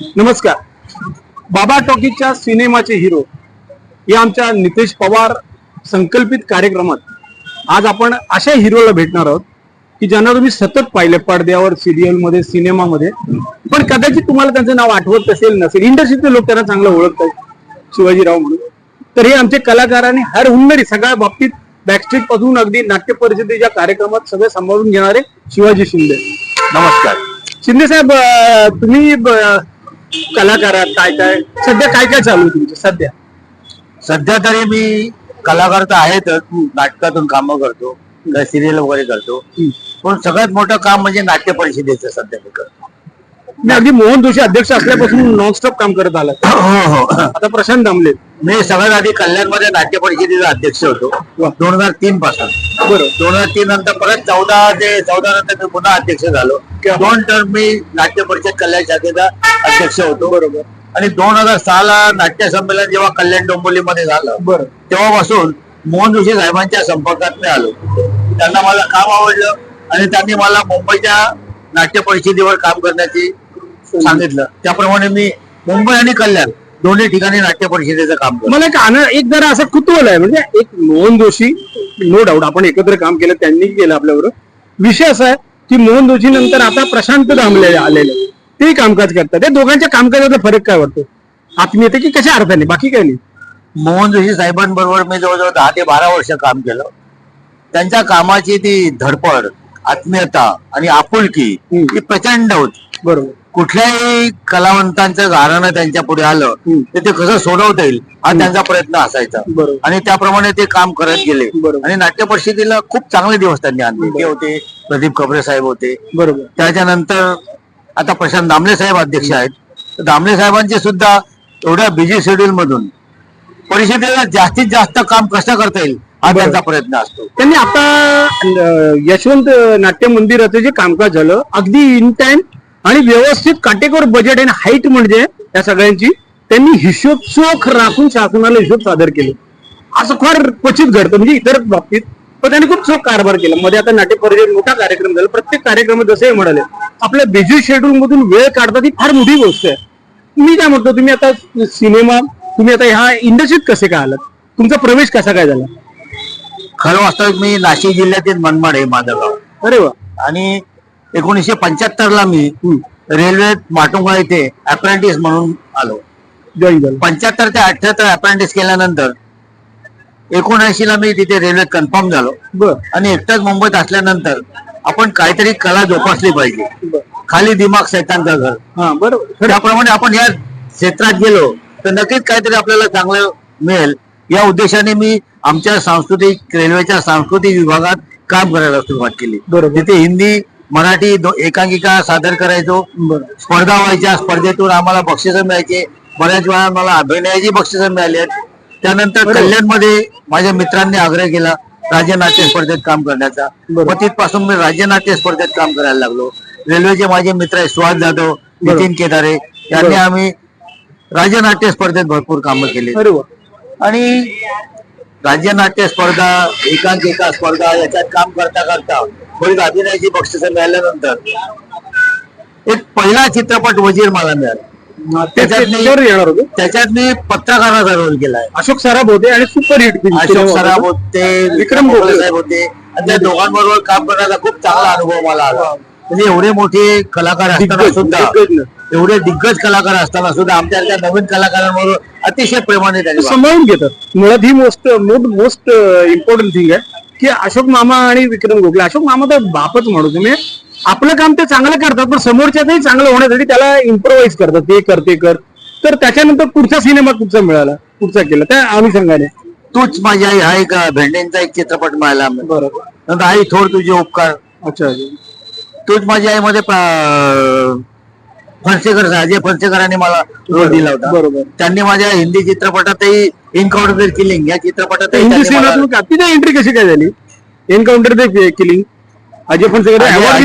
नमस्कार. बाबा टॉकीजच्या सिनेमाचे हिरो या आमच्या नितेश पवार संकल्पित कार्यक्रमात आज आपण अशा हिरोला भेटणार आहोत की ज्यांना तुम्ही सतत पाहिले पडद्यावर सिरियलमध्ये सिनेमामध्ये. पण कदाचित तुम्हाला त्यांचं नाव आठवत असेल नसेल. इंडस्ट्रीतले लोक त्यांना चांगलं ओळखतात शिवाजीराव म्हणून. तर हे आमचे कलाकार आणि हर हुन्नरी सगळ्या बाबतीत बॅकस्टेजपासून अगदी नाट्य परिषदेच्या कार्यक्रमात सगळे सांभाळून घेणारे शिवाजी शिंदे. नमस्कार. शिंदे साहेब तुम्ही ब- कलाकार आहात काय काय सध्या काय काय चालू आहे तुमचं? सध्या. सध्या तरी मी कलाकार तर आहेतच. नाटकातून कामं करतो सिरियल वगैरे करतो. पण सगळ्यात मोठं काम म्हणजे नाट्य परिषदेचं सध्या मी करतो. मी अगदी मोहन जोशी अध्यक्ष असल्यापासून नॉनस्टॉप काम करत आला हो हो. आता प्रशांत दामले. मी सगळ्यात आधी कल्याणमध्ये नाट्य परिषदेचा अध्यक्ष होतो. दोन हजार तीन पासून. बरोबर दोन हजार तीन नंतर परत चौदा ते चौदा नंतर मी पुन्हा अध्यक्ष झालो. दोन टर्म मी नाट्य परिषद कल्याण शाखेचा अध्यक्ष होतो बरोबर. आणि दोन हजार सहाला नाट्य संमेलन जेव्हा कल्याण डोंबिवलीमध्ये झालं बरं. तेव्हापासून मोहन जोशी साहेबांच्या संपर्कात मी आलो त्यांना मला काम आवडलं आणि त्यांनी मला मुंबईच्या नाट्य परिषदेवर काम करण्याची सांगितलं. त्याप्रमाणे मी मुंबई आणि कल्याण दोन्ही ठिकाणी नाट्य परिषदेचं काम मला एक आनंद एक जरा असं कुतूहल आहे. म्हणजे एक मोहन जोशी नो डाऊट आपण एकत्र काम केलं त्यांनी केलं आपल्याबरोबर. विषय असा आहे की मोहन जोशी नंतर आता प्रशांत दामले आलेले ते कामकाज करतात. त्या दोघांच्या कामकाजाचा फरक काय वाटतो? आत्मीयते की कशा अर्थाने? बाकी काही नाही. मोहन जोशी साहेबांबरोबर मी जवळजवळ दहा ते बारा वर्ष काम केलं. त्यांच्या कामाची ती धडपड आत्मीयता आणि आपुलकी. ही प्रचंड होती. बरोबर. कुठल्याही कलावंतांचं गाणं त्यांच्या पुढे आलं. तर ते कसं सोडवता येईल हा त्यांचा प्रयत्न असायचा. बरोबर. आणि त्याप्रमाणे ते काम करत गेले. आणि नाट्य परिषदेला खूप चांगले दिवस त्यांनी आणले. ते होते प्रदीप खबरे साहेब होते. बरोबर. त्याच्यानंतर आता प्रशांत दामले साहेब अध्यक्ष आहेत. तर दामले साहेबांचे सुद्धा एवढ्या बिझी शेड्यूल मधून परिषदेला जास्तीत जास्त काम कसं करता येईल हा. त्यांचा प्रयत्न असतो. त्यांनी आता यशवंत नाट्य मंदिराचं जे कामकाज झालं अगदी इन टाइम आणि व्यवस्थित काटेकोर बजेट आणि हाईट म्हणजे या सगळ्यांची त्यांनी हिशोब चोख राखून शासनाला हिशोब सादर केले. असं फार क्वचित घडतं. म्हणजे इतर बाबतीत पण त्यांनी खूप चोख कारभार केला. मध्ये आता नाट्य परिषद मोठा कार्यक्रम झाला. प्रत्येक कार्यक्रमात जसे म्हणाले आपल्या बिझी शेड्यूल मधून वेळ काढतात ही फार मोठी गोष्ट आहे. मी काय म्हणतो तुम्ही आता सिनेमा तुम्ही आता ह्या इंडस्ट्रीत कसे काय आलात? तुमचा प्रवेश कसा काय झाला? खरं वास्तविक मी नाशिक जिल्ह्यातील मनमाड आहे माझं गाव अरे वा. आणि एकोणीसशे पंच्याहत्तर ला मी रेल्वेत माटुंगा येथे अप्रेंटिस म्हणून आलो. पंच्याहत्तर ते अठ्याहत्तर अप्रेंटिस केल्यानंतर एकोणऐंशी ला मी तिथे रेल्वेत कन्फर्म झालो. बर. आणि एकटाच मुंबईत असल्यानंतर आपण काहीतरी कला जोपासली पाहिजे. खाली दिमाग सैतांचा घर. हा बरोबर. त्याप्रमाणे आपण या क्षेत्रात गेलो तर नक्कीच काहीतरी आपल्याला चांगलं मिळेल. या उद्देशाने मी आमच्या सांस्कृतिक रेल्वेच्या सांस्कृतिक विभागात काम करायला सुरुवात केली. बरोबर. तिथे हिंदी मराठी एकांकिका सादर करायचो. स्पर्धा व्हायच्या स्पर्धेतून आम्हाला बक्षिसं मिळायचे. बऱ्याच वेळा मला अभिनयाची बक्षिसं मिळाली आहेत. त्यानंतर. कल्याणमध्ये माझ्या मित्रांनी आग्रह केला राज्य नाट्य स्पर्धेत काम करण्याचा. मग तिथपासून मी राज्य नाट्य स्पर्धेत काम करायला लागलो रेल्वेचे माझे मित्र आहेत सुहास जाधव. नितीन केदारे यांनी. आम्ही राज्य नाट्य स्पर्धेत भरपूर कामं केली आणि राज्य नाट्य स्पर्धा एकांकिका स्पर्धा याच्यात काम करता करता बरीच अभिनयाची बक्षिसं मिळाल्यानंतर एक पहिला चित्रपट वजीर मला मिळाला त्याच्यात त्याच्यावर येणार होते. त्याच्यात मी पत्रकाराचा रोल केलाय. अशोक सराफ होते आणि सुपर हिट अशोक सराफ होते. विक्रम गोखले. साहेब होते. आणि त्या दोघांबरोबर काम करण्याचा खूप चांगला अनुभव मला आला. म्हणजे एवढे मोठे कलाकार असताना सुद्धा. एवढे दिग्गज कलाकार असताना सुद्धा आमच्या नवीन कलाकारांबरोबर अतिशय प्रेमाने. सांभाळून घेतात. मुळात ही मोस्ट मोस्ट इम्पॉर्टंट थिंग आहे की अशोक मामा आणि विक्रम गोखले. अशोक मामा तर बापच म्हणू तुम्ही. आपलं काम ते चांगलं करतात पण समोरच्याचंही चांगलं होण्यासाठी त्याला इम्प्रोव्हाइज करतात. ते कर ते कर. तर त्याच्यानंतर पुढचा सिनेमा कुठचा मिळाला? कुठचा केला? त्या अनुषंगाने. तूच माझी आई हा एक भेंडेंचा एक चित्रपट मिळाला. बरोबर. नंतर आई थोड तुझे उपकार. अच्छा. तूच माझी आई मध्ये फणसेकर अजय फणसेकरांनी मला रोल दिला होता. बरोबर. त्यांनी माझ्या हिंदी चित्रपटातही इनकाउंटर किलिंग या चित्रपटातही एंट्री कशी काय झाली? एन्काउंटर किलिंग अजय फणसेकर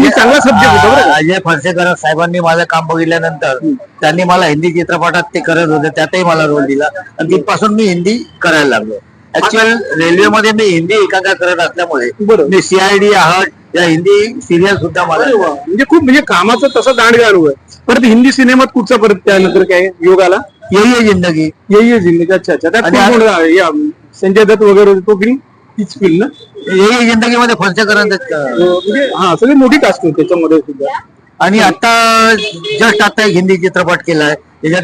चांगला सब्जेक्ट होता बरं का? अजय फणसेकर साहेबांनी माझं काम बघितल्यानंतर त्यांनी मला हिंदी चित्रपटात ते करत होते त्यातही मला रोल दिला. आणि तिथपासून मी हिंदी करायला लागलो. ऍक्च्युअल रेल्वेमध्ये मी हिंदी एकांका करत असल्यामुळे. मी सीआयडी आहट या हिंदी सिरियल सुद्धा मला. म्हणजे खूप म्हणजे कामाचं तसं दांडगाणू आहे. परत हिंदी सिनेमात कुठचा परत त्यानंतर काय योग आला यही है जिंदगी. यही आहे जिंदगी. अच्छा अच्छा. संजय दत्त वगैरे होते, तो फिल्म तीच फिल्म ना? है जिंदगी मध्ये फरचकरांचा म्हणजे हा सगळी मोठी कास्ट होती त्याच्यामध्ये सुद्धा. आणि आता जस्ट आता एक हिंदी चित्रपट केलाय. त्याच्यात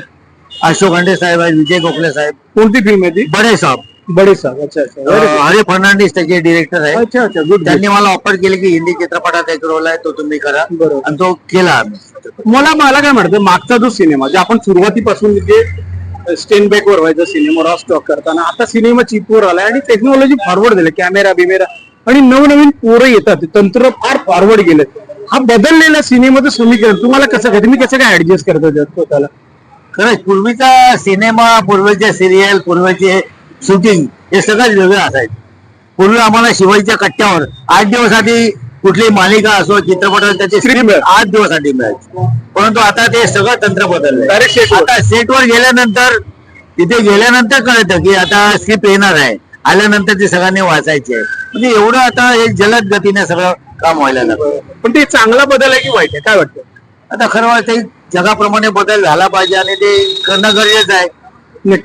अशोक हंडे साहेब आहेत विजय गोखले साहेब. कोणती फिल्म आहे ती? बडे साहेब. बडे साहेब अच्छा अच्छा हरी फर्नांडिस त्याचे डिरेक्टर आहे अच्छा अच्छा गुड त्यांनी मला ऑफर केली की हिंदी चित्रपटात एक रोल आहे तो तुम्ही करा. बरोबर. आणि तो केला मला मला काय म्हणतं मागचा जो सिनेमा जे आपण सुरुवातीपासून जे स्टेन बॅक वर व्हायचा सिनेमा स्टॉक करताना. आता सिनेमा चिपवर आलाय आणि टेक्नॉलॉजी फॉरवर्ड झाली कॅमेरा बिमेरा. आणि नवनवीन पोरं येतात तंत्र फार फॉरवर्ड गेलं. हा बदललेला सिनेमाचं समीकरण तुम्हाला कसं काय तुम्ही कसं काय ऍडजस्ट करता स्वतःला? खरंच पूर्वीचा सिनेमा पूर्वीचे सिरियल पूर्वीचे शूटिंग हे सगळं वेगळं असायचं. पूर्वी आम्हाला शिवाजीच्या कट्ट्यावर आठ दिवस आधी कुठली मालिका असो चित्रपट असो, त्याची मिळाली. आठ दिवस आधी मिळायची परंतु आता ते सगळं तंत्र वर. आता सेटवर गेल्यानंतर तिथे गेल्यानंतर कळतं की आता स्क्रिप्ट येणार आहे. आल्यानंतर ते सगळ्यांनी वाचायचे. आहे म्हणजे एवढं आता एक जलद गतीने सगळं काम व्हायला लागलं. पण ते चांगला बदल आहे की वाईट आहे? काय वाटतं? आता खरं वाटतं जगाप्रमाणे बदल झाला पाहिजे आणि ते करणं गरजेचं आहे.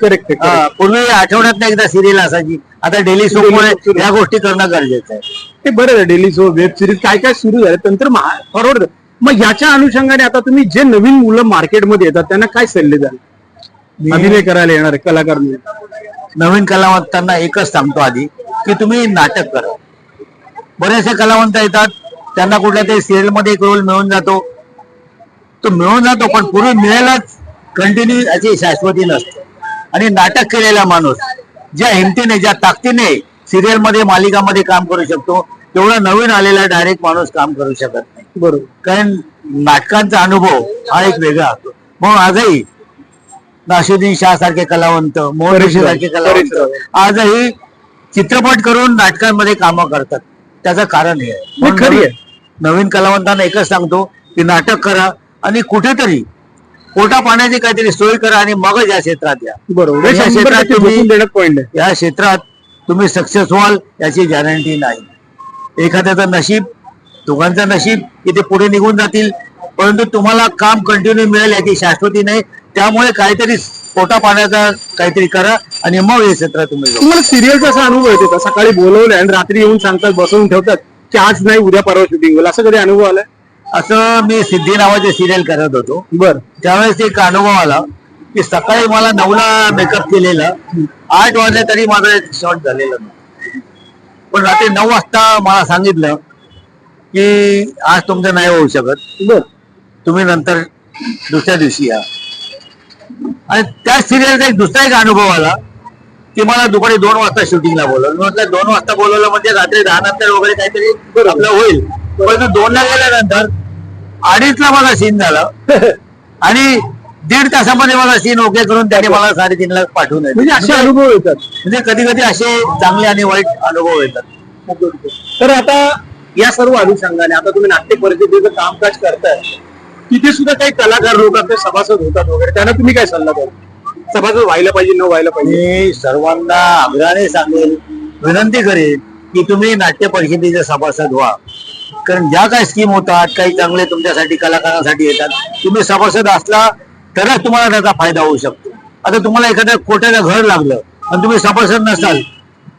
करेक्ट पूर्वी आठवड्यात एकदा सिरियल असायची. आता डेली soap. या गोष्टी करणं गरजेचं आहे. ते बरं डेली शो वेब सिरीज काय काय सुरू झालं तंत्र फॉरवर्ड मग याच्या अनुषंगाने आता तुम्ही जे नवीन मुलं मार्केटमध्ये येतात त्यांना काय सल्ले द्याल? अभिनय करायला येणार कलाकार. नवीन कलावंतांना एकच सांगतो आधी की तुम्ही नाटक करा. बरेचसे कलावंत येतात त्यांना कुठल्या तरी सिरियलमध्ये एक रोल मिळून जातो. तो मिळून जातो पण पूर्वी मिळेलच कंटिन्यू याची शाश्वती नसते. आणि नाटक केलेला माणूस ज्या हिमतीने ज्या ताकदीने सिरियलमध्ये मालिकामध्ये काम करू शकतो तेवढा नवीन आलेला डायरेक्ट माणूस काम करू शकत नाही. बरोबर. कारण नाटकांचा अनुभव हा एक वेगळा असतो. म्हणून आजही नाशिरुद्दीन शाह सारखे कलावंत मोहन ऋषी सारखे कलावंत आजही चित्रपट करून नाटकांमध्ये कामं करतात. त्याचं कारण हे आहे. खरी आहे. नवीन- कलावंतांना एकच सांगतो की नाटक करा आणि कुठेतरी पोटा पाण्याची काहीतरी सोय करा आणि मगच या क्षेत्रात या. बरोबर. हे या क्षेत्रात तुम्ही सक्सेस व्हाल याची गॅरंटी नाही. एखाद्याचं नशीब दोघांचं नशीब की ते पुढे निघून जातील. परंतु तुम्हाला काम कंटिन्यू मिळेल याची शाश्वती नाही. त्यामुळे काहीतरी पोटा पाण्याचा काहीतरी करा आणि मग हे क्षेत्र तुम्ही. तुम्हाला सिरियलचा असा अनुभव येतो का? सकाळी बोलवलंय आणि रात्री येऊन सांगतात बसवून ठेवतात की आज नाही उद्या परवा शूटिंग होईल. असं कधी अनुभव आलाय? असं मी सिद्धी नावाचे सिरियल करत होतो. बर. त्यावेळेस एक अनुभव आला की सकाळी मला नऊला मेकअप केलेला. आठ वाजले तरी माझं एक शॉट झालेलं. पण रात्री नऊ वाजता मला सांगितलं की आज तुमचं नाही होऊ शकत. बर. तुम्ही नंतर दुसऱ्या दिवशी या. आणि त्या सिरियलचा एक दुसरा एक अनुभव आला की मला दुपारी दोन वाजता शूटिंगला बोलवलं. मी म्हटलं दोन वाजता बोलवलं म्हणजे रात्री दहा नंतर वगैरे काहीतरी आपलं होईल. परंतु दोनला गेल्यानंतर अडीचला माझा सीन झाला. आणि दीड तासामध्ये मला सीन ओके करून त्याने मला साडेतीनला पाठवून दिलं. म्हणजे असे अनुभव येतात. म्हणजे कधी कधी असे चांगले आणि वाईट अनुभव येतात. तर आता या सर्व अनुषंगाने आता तुम्ही नाट्य परिषदेचं कामकाज करताय तिथे सुद्धा काही कलाकार होतात ते सभासद होतात वगैरे त्यांना तुम्ही काय सल्ला द्याल? सभासद व्हायला पाहिजे न व्हायला पाहिजे? मी सर्वांना आग्रहाने सांगेल विनंती करेन की तुम्ही नाट्य परिषदेचे सभासद व्हा. कारण ज्या काही स्कीम होतात काही चांगले तुमच्यासाठी कलाकारांसाठी येतात तुम्ही सभासद असला तरच तुम्हाला त्याचा फायदा होऊ शकतो. आता तुम्हाला एखाद्या कोट्याचं घर लागलं आणि तुम्ही सभासद नसाल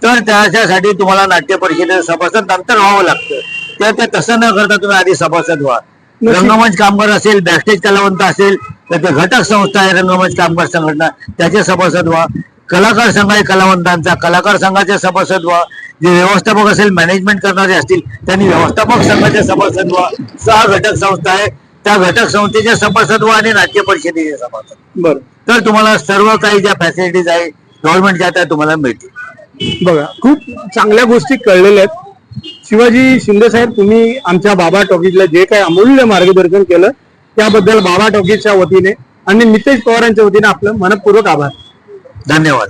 तर त्याच्यासाठी तुम्हाला नाट्य परिषदेचं सभासद नंतर व्हावं लागतं. तर ते तसं न करता तुम्ही आधी सभासद व्हा. रंगमंच कामगार असेल बॅकस्टेज कलावंत असेल तर ते घटक संस्था आहे रंगमंच कामगार संघटना त्याचे सभासद व्हा. कलाकार संघ आहे कलावंतांचा कलाकार संघाचे सभासद व्हा. जे व्यवस्थापक असेल मॅनेजमेंट करणारे असतील त्यांनी व्यवस्थापक संघाचे सभासद व्हा. सहा घटक संस्था आहे त्या घटक संस्थेचे सभासद व्हा आणि नाट्य परिषदेचे सभासद. बरं. तर तुम्हाला सर्व काही ज्या फॅसिलिटीज आहे गव्हर्नमेंटच्या त्या तुम्हाला मिळतील. बघा खूप चांगल्या गोष्टी कळलेल्या आहेत. शिवाजी शिंदे साहेब तुम्ही आमच्या बाबा टॉकीजला जे काही अमूल्य मार्गदर्शन केलं त्याबद्दल बाबा टॉकीजच्या वतीने आणि नितेश पवारांच्या वतीने आपलं मनपूर्वक आभार. धन्यवाद.